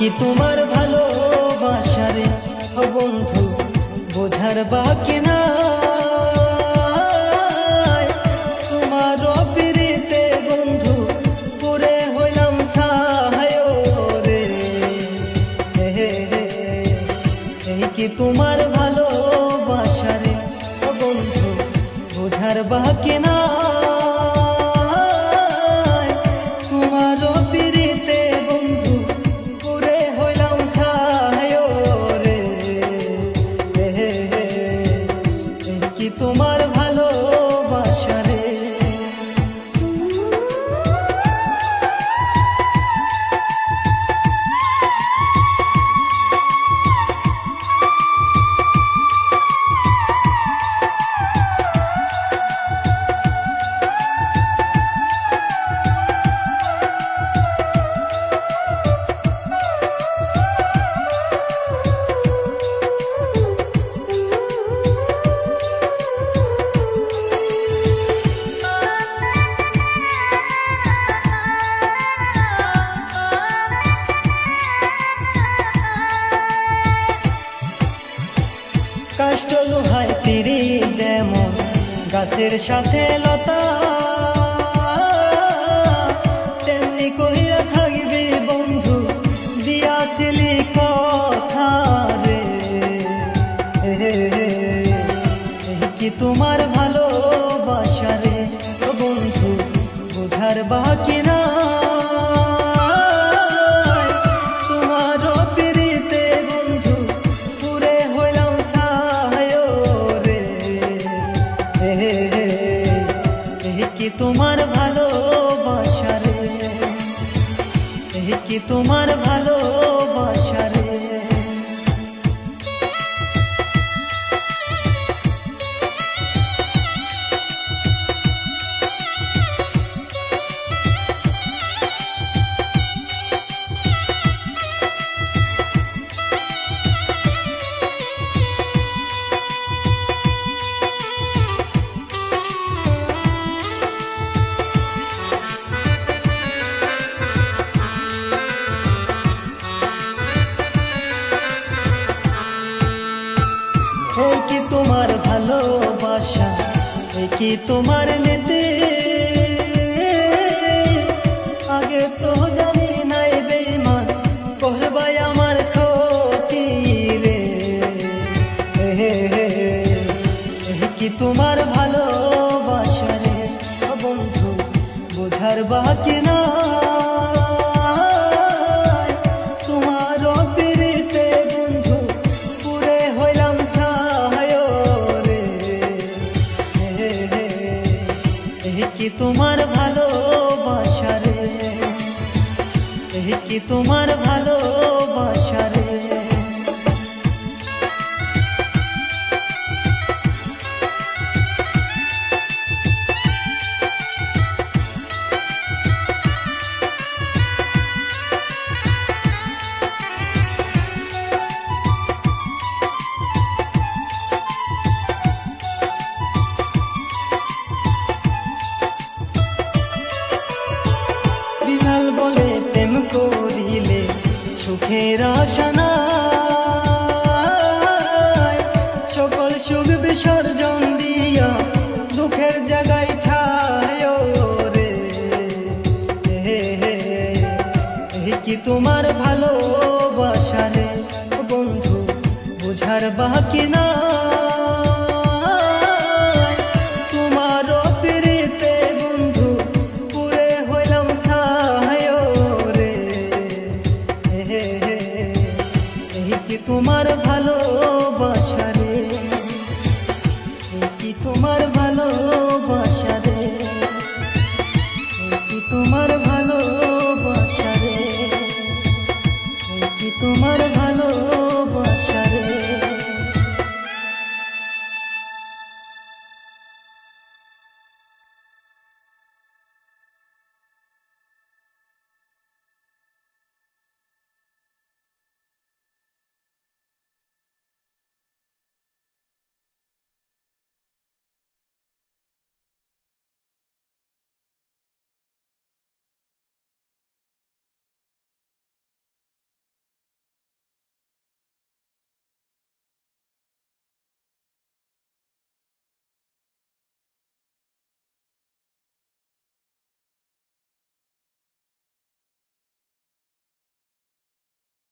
কি তোমার ভালোবাসারে বন্ধু বোঝার বাকি না। আকাশ চলু হয় তিরি যেমন গাছের সাথে লতা দেখি তোমার ভালোবাসার कि तुम्हारे नित রে কি তোমার ভালোবাসা রে? এ কি তোমার ভালো সুখের সুখ বিসর্জন দিয়া দুঃখের রে। কি তোমার ভালোবাসা বন্ধু বুঝার বাকি না। কি তোমার ভালোবাসা রে? কি তোমার ভালোবাসা রে? কি তোমার ভালো